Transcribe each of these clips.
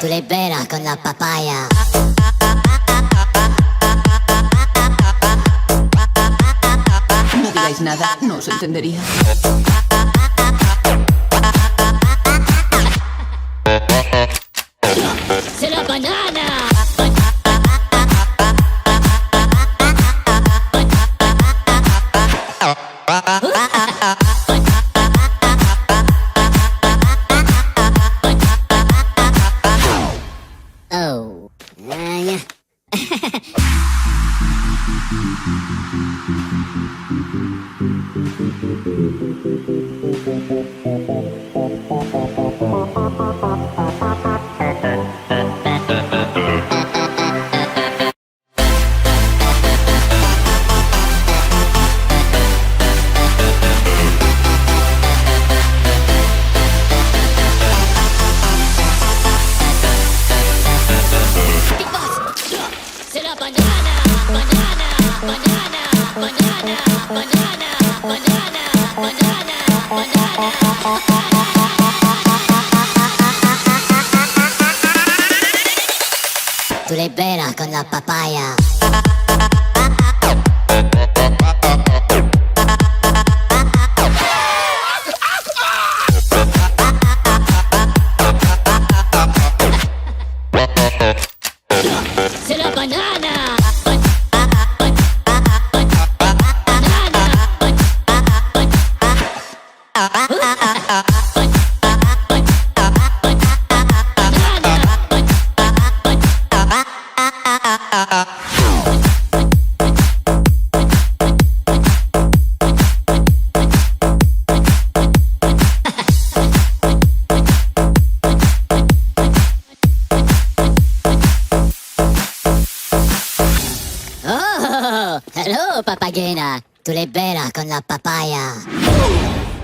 Tú liberas con la papaya. No digáis nada, no os entendería. 唉呀。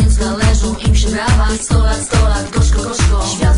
więc należą im się brawa. Sto lat, sto lat, gorzko, gorzko. Świat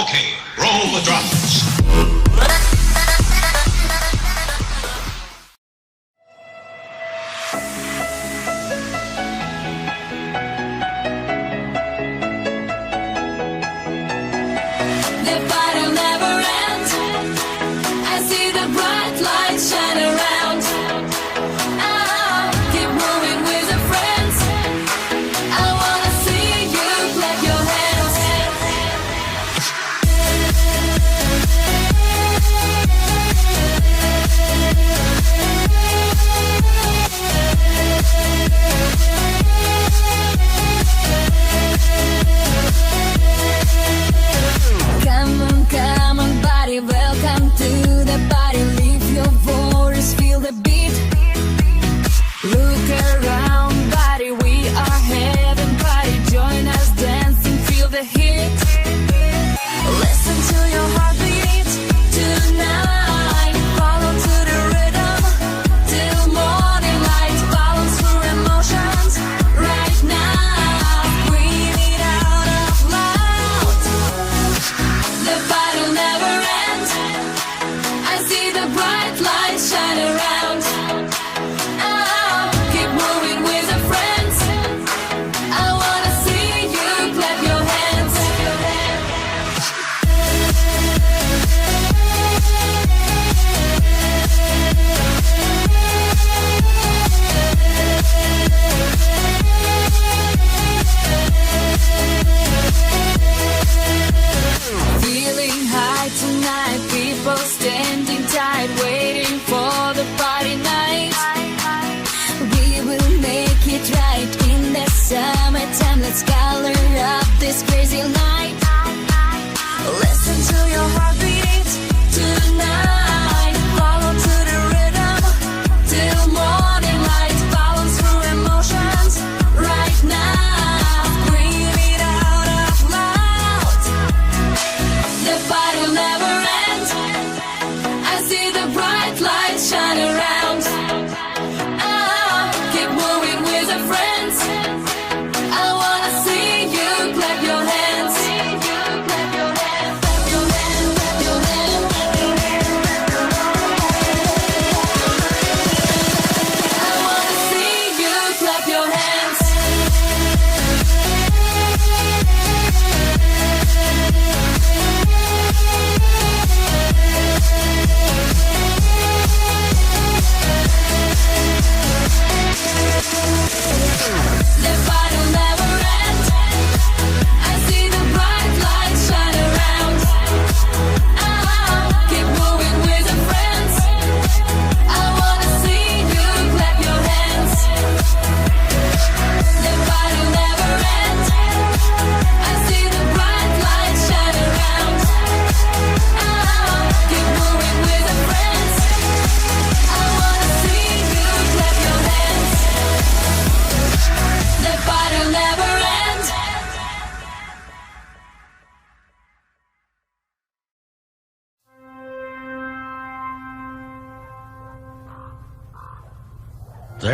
Okay, roll the drums.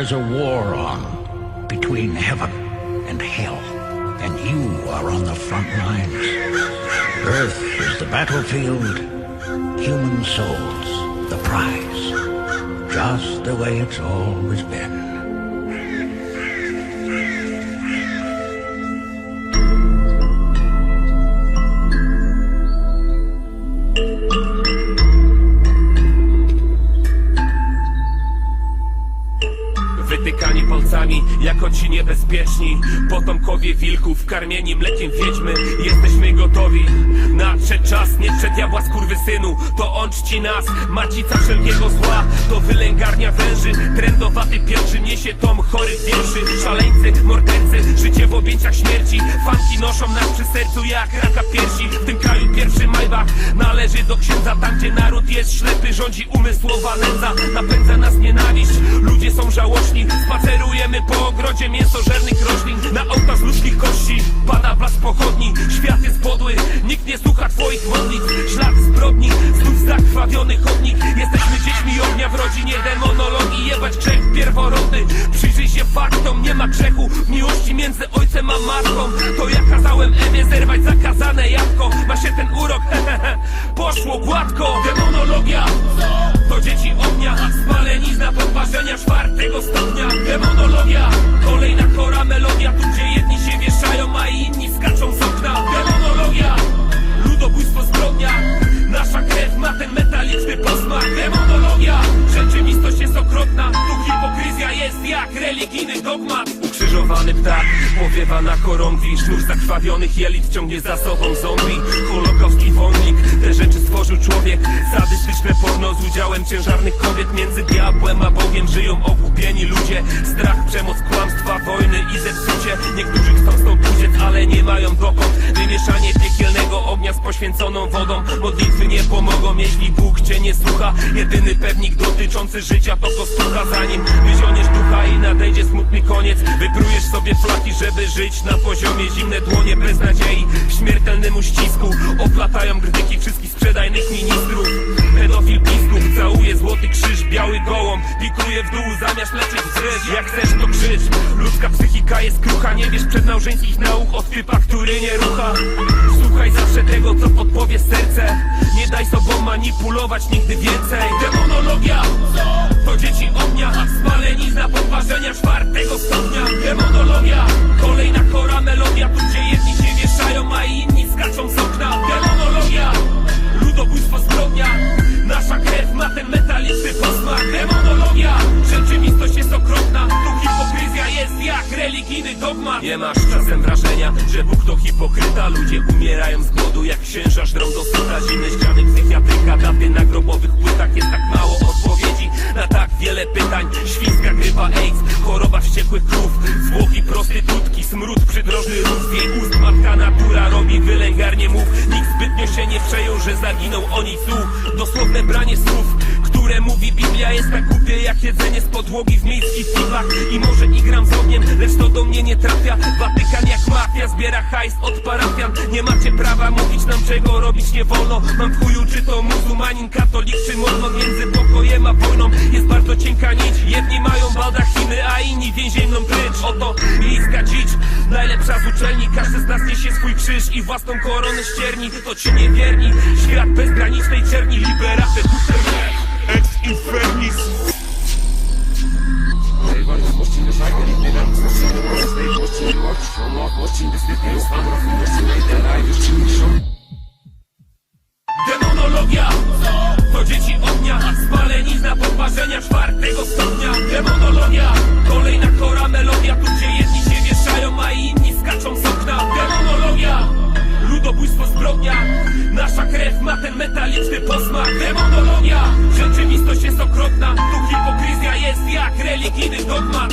There's a war on between heaven and hell, and you are on the front lines. Earth is the battlefield, human souls the prize, just the way it's always been. Jako ci niebezpieczni Potomkowie wilków, karmieni mlekiem wiedźmy. Jesteśmy gotowi, nadszedł czas Nie przed diabła synu, to on czci nas Macica wszelkiego zła, to wylęgarnia węży Trendowaty pierwszy niesie tom chorych wierszy Szaleńcy, mordercy, życie w objęciach śmierci. Fanki noszą nas przy sercu jak raka piersi. W tym kraju pierwszy Maybach należy do księdza. Tam gdzie naród jest ślepy, rządzi umysłowa nędza. Napędza nas nienawiść, ludzie są żałoszni Spacerujemy po ogrodzie mięsożernych roślin. Na ołtarz ludzkich kości pada blask pochodni. Świat jest podły, nikt nie słucha twoich modlitw. Ślad zbrodni, znów zakrwawiony chodnik. Jesteśmy dziećmi ognia w rodzinie demonologii. Jebać grzech pierworodny. Przyjrzyj się faktom, nie ma grzechu. W miłości między ojcem a matką. To ja kazałem Ewie zerwać zakazane jabłko. Ma się ten urok, Poszło gładko, demonologia. To dzieci ognia, spalenizna podparzenia czwartego stopnia. Demonologia, kolejna chora Sznur zakrwawionych jelit ciągnie za sobą zombie Wątnik, te rzeczy stworzył człowiek. Sadystyczne porno z udziałem ciężarnych kobiet. Między diabłem a Bogiem żyją okupieni ludzie. Strach, przemoc, kłamstwa, wojny i zepsucie. Niektórzy chcą stąd uciec, ale nie mają dokąd. Wymieszanie piekielnego ognia z poświęconą wodą. Modlitwy nie pomogą, jeśli Bóg cię nie słucha. Jedyny pewnik dotyczący życia to kostucha. Zanim wyzioniesz ducha i nadejdzie smutny koniec Wyprujesz sobie flaki, żeby żyć na poziomie. Zimne dłonie bez nadziei śmiertelnym uścisku Oplatają grdyki wszystkich sprzedajnych ministrów Pedofil biskup całuje złoty krzyż Biały gołąb. Pikuje w dół zamiast lecieć wzryw Jak chcesz to krzycz. Ludzka psychika jest krucha Nie wiesz przedmałżeńskich nauk od typa, który nie rucha. Słuchaj zawsze tego, co podpowie serce. Nie daj sobą manipulować nigdy więcej. Demonologia To dzieci ognia Spalenizna podparzenia czwartego stopnia. Demonologia Kolejna chora melodia Tu gdzie jedni się wieszają, a inni skaczą z okna. Demonologia Ludobójstwo zbrodnia Nasza krew ma ten metaliczny posmak. Demonologia Rzeczywistość jest okropna Tu hipokryzja jest jak religijny dogmat Nie masz czasem wrażenia, że Bóg to hipokryta. Ludzie umierają z głodu jak księża żrą do syta Zimne ściany psychiatryka Daty na grobowych płytach. Jest tak mało odpowiedzi Na tak wiele pytań. Świńska grypa AIDS Choroba wściekłych krów. Zwłoki prostytutki Smród przydrożny ród Z jej ust matka natura robi wylęgarnie mów. Nikt zbytnio się nie przejął, że zaginął o niej słuch Dosłowne branie słów które mówi Biblia. Jest tak głupie jak jedzenie z podłogi w miejskich figlach I może igram z ogniem, lecz to do mnie nie trafia. Watykan jak mafia zbiera hajs od parafian. Nie macie prawa mówić nam czego robić nie wolno. Mam w chuju czy to muzułmanin, katolik czy mormon. Między pokojem a wojną jest bardzo cienka nić. Jedni mają baldachiny, a inni więzienną prycz. Oto miejska dzicz, najlepsza z uczelni. Każdy z nas niesie swój krzyż i własną koronę ścierni. To ci niewierni, świat bezgranicznej czerni Liberaty, Demonologia To dzieci ognia Spalenizna podparzenia czwartego stopnia. Demonologia Kolejna chora melodia Tu gdzie jedni się wieszają, a inni skaczą z okna. Demonologia ludobójstwo, zbrodnia. Nasza krew ma ten metaliczny posmak. Demonologia, rzeczywistość jest okropna. Tu hipokryzja jest jak religijny dogmat.